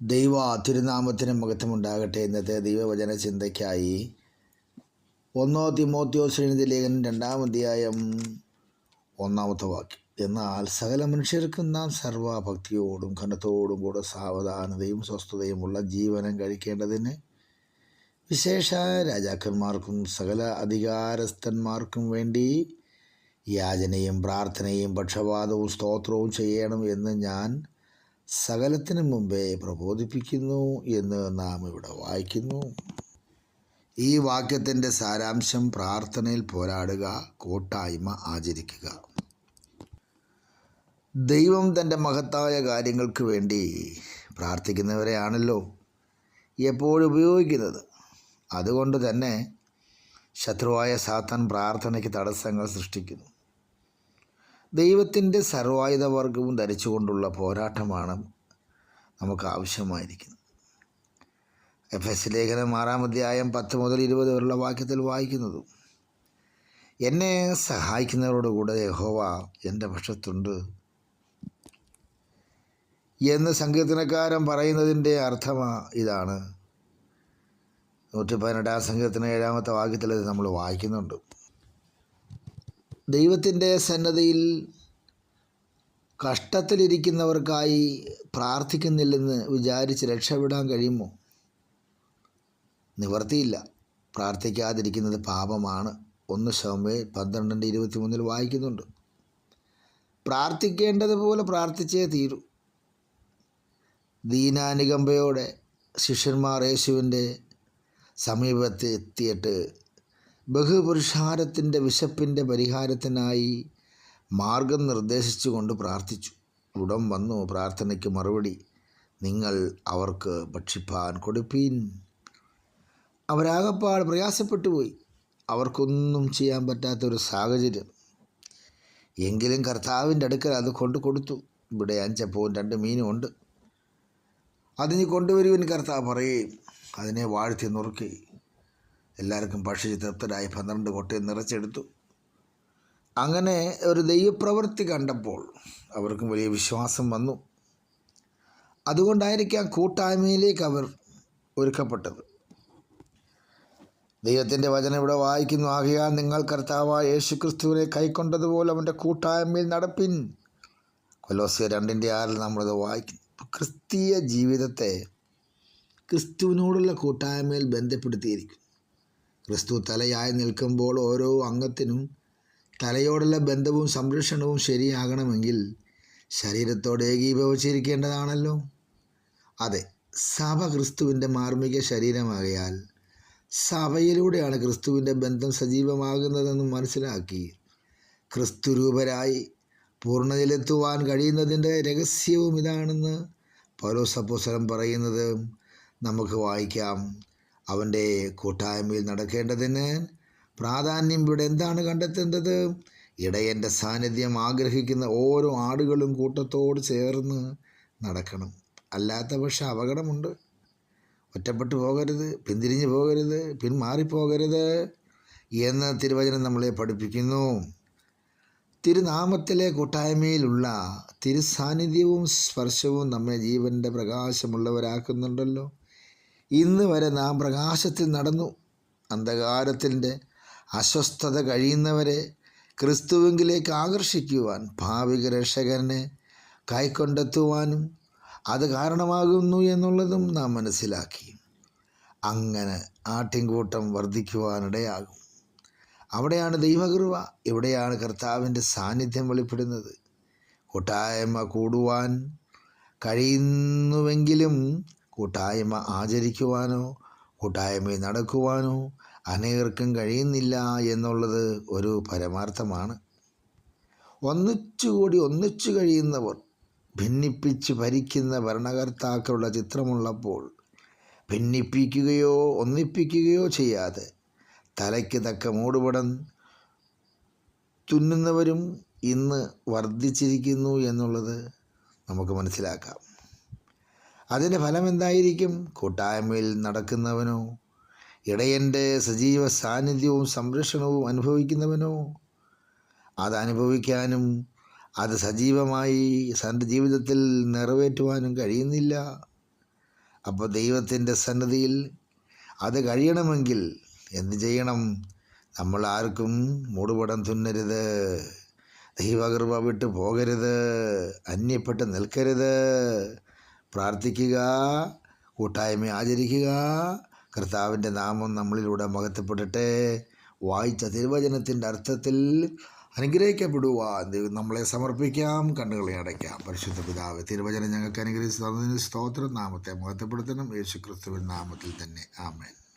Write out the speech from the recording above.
ദൈവ തിരുനാമത്തിന് മഹത്വമുണ്ടാകട്ടെ ഇന്നത്തെ ദൈവവചന ചിന്തയ്ക്കായി. ഒന്നോ തിമോത്യോശ്രീനിധി ലേഖനം രണ്ടാം അധ്യായം ഒന്നാമത്തെ വാക്യം. എന്നാൽ സകല മനുഷ്യർക്കും നാം സർവഭക്തിയോടും ഘനത്തോടും കൂടെ സാവധാനതയും സ്വസ്ഥതയുമുള്ള ജീവനം കഴിക്കേണ്ടതിന് വിശേഷ രാജാക്കന്മാർക്കും സകല അധികാരസ്ഥന്മാർക്കും വേണ്ടി യാചനയും പ്രാർത്ഥനയും പക്ഷപാതവും സ്തോത്രവും ചെയ്യണം എന്ന് ഞാൻ സകലത്തിനു മുമ്പേ പ്രബോധിപ്പിക്കുന്നു എന്ന് നാം ഇവിടെ വായിക്കുന്നു. ഈ വാക്യത്തിന്റെ സാരാംശം പ്രാർത്ഥനയിൽ പോരാടുക കൂട്ടായ്മ ആചരിക്കുക. ദൈവം തന്റെ മഹത്തായ കാര്യങ്ങൾക്ക് വേണ്ടി പ്രാർത്ഥിക്കുന്നവരെയാണല്ലോ എപ്പോഴും ഉപയോഗിക്കുന്നത്. അതുകൊണ്ട് തന്നെ ശത്രുവായ സാത്താൻ പ്രാർത്ഥനയ്ക്ക് തടസ്സങ്ങൾ സൃഷ്ടിക്കുന്നു. ദൈവത്തിന്റെ സർവായുധ വർഗവും ധരിച്ചുകൊണ്ടുള്ള പോരാട്ടമാണ് നമുക്ക് ആവശ്യമായിരിക്കുന്നത്. എഫ് എസ് ലേഖനം ആറാം അധ്യായം പത്ത് മുതൽ ഇരുപത് വരെയുള്ള വാക്യത്തിൽ വായിക്കുന്നതും എന്നെ സഹായിക്കുന്നവരോടുകൂടെ യഹോവ എന്റെ പക്ഷത്തുണ്ട് എന്ന് സങ്കീർത്തനക്കാരൻ പറയുന്നതിന്റെ അർത്ഥം ഇതാണ്. നൂറ്റി പതിനെട്ടാം സങ്കീർത്തന ഏഴാമത്തെ വാക്യത്തിൽ നമ്മൾ വായിക്കുന്നുണ്ട്. ദൈവത്തിന്റെ സന്നദ്ധയിൽ കഷ്ടത്തിലിരിക്കുന്നവർക്കായി പ്രാർത്ഥിക്കുന്നില്ലെന്ന് വിചാരിച്ച് രക്ഷപ്പെടാൻ കഴിയുമോ? നിവർത്തിയില്ല. പ്രാർത്ഥിക്കാതിരിക്കുന്നത് പാപമാണ്. ഒന്ന് ശവമേ പന്ത്രണ്ടിന്റെ ഇരുപത്തി മൂന്നിൽ വായിക്കുന്നുണ്ട്. പ്രാർത്ഥിക്കേണ്ടതുപോലെ പ്രാർത്ഥിച്ചേ തീരൂ. ദീനാനുകമ്പയോടെ ശിഷ്യന്മാർ യേശുവിന്റെ സമീപത്ത് എത്തിയിട്ട് ബഹുപുരുഷാരത്തിന്റെ വിശപ്പിന്റെ പരിഹാരത്തിനായി മാർഗം നിർദ്ദേശിച്ചുകൊണ്ട് പ്രാർത്ഥിച്ചു. ഉടൻ വന്നു. പ്രാർത്ഥനയ്ക്ക് മറുപടി നിങ്ങൾ അവർക്ക് ഭക്ഷിപ്പാൻ കൊടുപ്പീൻ. അവരാകപ്പാട് പ്രയാസപ്പെട്ടു പോയി അവർക്കൊന്നും ചെയ്യാൻ പറ്റാത്ത ഒരു സാഹചര്യം. എങ്കിലും കർത്താവിന്റെ അടുക്കൽ അത് കൊണ്ടു കൊടുത്തു. ഇവിടെ അഞ്ചപ്പവും രണ്ട് മീനും ഉണ്ട്. അതിന് കൊണ്ടുവരുവിൻ കർത്താവ് പറയുകയും അതിനെ വാഴ്ത്തി നുറുക്കി. എല്ലാവർക്കും പക്ഷി തൃപ്തരായി പന്ത്രണ്ട് കൊട്ടയും നിറച്ചെടുത്തു. അങ്ങനെ ഒരു ദൈവപ്രവൃത്തി കണ്ടപ്പോൾ അവർക്കും വലിയ വിശ്വാസം വന്നു. അതുകൊണ്ടായിരിക്കാം കൂട്ടായ്മയിലേക്ക് അവർ ഒരുക്കപ്പെട്ടത്. ദൈവത്തിന്റെ വചനം ഇവിടെ വായിക്കുന്നു. ആകയാൽ നിങ്ങൾ കർത്താവായ യേശു ക്രിസ്തുവിനെ കൈക്കൊണ്ടതുപോലെ അവന്റെ കൂട്ടായ്മയിൽ നടപ്പിൻ. കൊലോസിയ രണ്ടിന്റെ ആറിൽ നമ്മളിത് വായിക്കുന്നു. ക്രിസ്തീയ ജീവിതത്തെ ക്രിസ്തുവിനോടുള്ള കൂട്ടായ്മയിൽ ബന്ധപ്പെടുത്തിയിരിക്കുന്നു. ക്രിസ്തു തലയായി നിൽക്കുമ്പോൾ ഓരോ അംഗത്തിനും തലയോടുള്ള ബന്ധവും സംരക്ഷണവും ശരിയാകണമെങ്കിൽ ശരീരത്തോട് ഏകീഭവിച്ചിരിക്കേണ്ടതാണല്ലോ. അതെ സഭ ക്രിസ്തുവിന്റെ മാർമിക ശരീരമാകയാൽ സഭയിലൂടെയാണ് ക്രിസ്തുവിന്റെ ബന്ധം സജീവമാകുന്നതെന്ന് മനസ്സിലാക്കി ക്രിസ്തു രൂപരായി പൂർണതയിലെത്തുവാൻ കഴിയുന്നതിന്റെ രഹസ്യവും ഇതാണെന്ന് പൗലോസപ്പോസലം പറയുന്നത് നമുക്ക് വായിക്കാം. അവന്റെ കൂട്ടായ്മയിൽ നടക്കേണ്ടതിന് പ്രാധാന്യം ഇവിടെ എന്താണ് കണ്ടെത്തേണ്ടത്? ഇടയന്റെ സാന്നിധ്യം ആഗ്രഹിക്കുന്ന ഓരോ ആടുകളും കൂട്ടത്തോട് ചേർന്ന് നടക്കണം. അല്ലാത്ത പക്ഷെ അപകടമുണ്ട്. ഒറ്റപ്പെട്ടു പോകരുത് പിന്തിരിഞ്ഞു പോകരുത് പിന്മാറിപ്പോകരുത് എന്ന് തിരുവചനം നമ്മളെ പഠിപ്പിക്കുന്നു. തിരുനാമത്തിലെ കൂട്ടായ്മയിലുള്ള തിരുസാന്നിധ്യവും സ്പർശവും നമ്മെ ജീവന്റെ പ്രകാശമുള്ളവരാക്കുന്നുണ്ടല്ലോ. ഇന്ന് വരെ നാം പ്രകാശത്തിൽ നടന്നു. അന്ധകാരത്തിന്റെ അസ്വസ്ഥത കഴിയുന്നവരെ ക്രിസ്തുവിങ്കിലേക്ക് ആകർഷിക്കുവാൻ ഭാവിക രക്ഷകനെ കൈക്കൊണ്ടെത്തുവാനും അത് കാരണമാകുന്നു എന്നുള്ളതും നാം മനസ്സിലാക്കി. അങ്ങനെ ആട്ടിൻകൂട്ടം വർദ്ധിക്കുവാനിടയാകും. അവിടെയാണ് ദൈവകൃപ ഇവിടെയാണ് കർത്താവിന്റെ സാന്നിധ്യം വെളിപ്പെടുന്നത്. കൂട്ടായ്മ കൂടുവാൻ കഴിയുന്നുവെങ്കിലും കൂട്ടായ്മ ആചരിക്കുവാനോ കൂട്ടായ്മയിൽ നടക്കുവാനോ അനേകർക്കും കഴിയുന്നില്ല എന്നുള്ളത് ഒരു പരമാർത്ഥമാണ്. ഒന്നിച്ചുകൂടി ഒന്നിച്ചു കഴിയുന്നവർ ഭിന്നിപ്പിച്ച് ഭരിക്കുന്ന ഭരണകർത്താക്കളുടെ ചിത്രമുള്ളപ്പോൾ ഭിന്നിപ്പിക്കുകയോ ഒന്നിപ്പിക്കുകയോ ചെയ്യാതെ തലയ്ക്ക് തക്ക മൂടുപടം തുന്നുന്നവരും ഇന്ന് വർദ്ധിച്ചിരിക്കുന്നു എന്നുള്ളത് നമുക്ക് മനസ്സിലാക്കാം. അതിന്റെ ഫലം എന്തായിരിക്കും കൂട്ടായ്മയിൽ നടക്കുന്നവനോ? ഇടയന്റെ സജീവ സാന്നിധ്യവും സംരക്ഷണവും അനുഭവിക്കുന്നവനോ? അത് അനുഭവിക്കാനും അത് സജീവമായി തന്റെ ജീവിതത്തിൽ നിറവേറ്റുവാനും കഴിയുന്നില്ല. അപ്പോൾ ദൈവത്തിന്റെ സന്നദ്ധിയിൽ അത് കഴിയണമെങ്കിൽ എന്ത് ചെയ്യണം? നമ്മൾ ആർക്കും മൂടുപടം തുന്നരുത്. ദൈവകൃപ വിട്ടു പോകരുത്. അന്യപ്പെട്ട് നിൽക്കരുത്. പ്രാർത്ഥിക്കുക കൂട്ടായ്മ ആചരിക്കുക. കർത്താവിന്റെ നാമം നമ്മളിലൂടെ മഹത്വപ്പെടട്ടെ. വായിച്ച തിരുവചനത്തിന്റെ അർത്ഥത്തിൽ അനുഗ്രഹിക്കപ്പെടുവാൻ ദൈവം നമ്മളെ സമർപ്പിക്കാം കണ്ണുകളെ അടയ്ക്കാം. പരിശുദ്ധ പിതാവ് തിരുവചനം ഞങ്ങൾക്ക് അനുഗ്രഹിച്ചു തന്നതിന് സ്തോത്രം നാമത്തെ മഹത്വപ്പെടുത്തണം. യേശു ക്രിസ്തുവിൻ നാമത്തിൽ തന്നെ. ആമേൻ.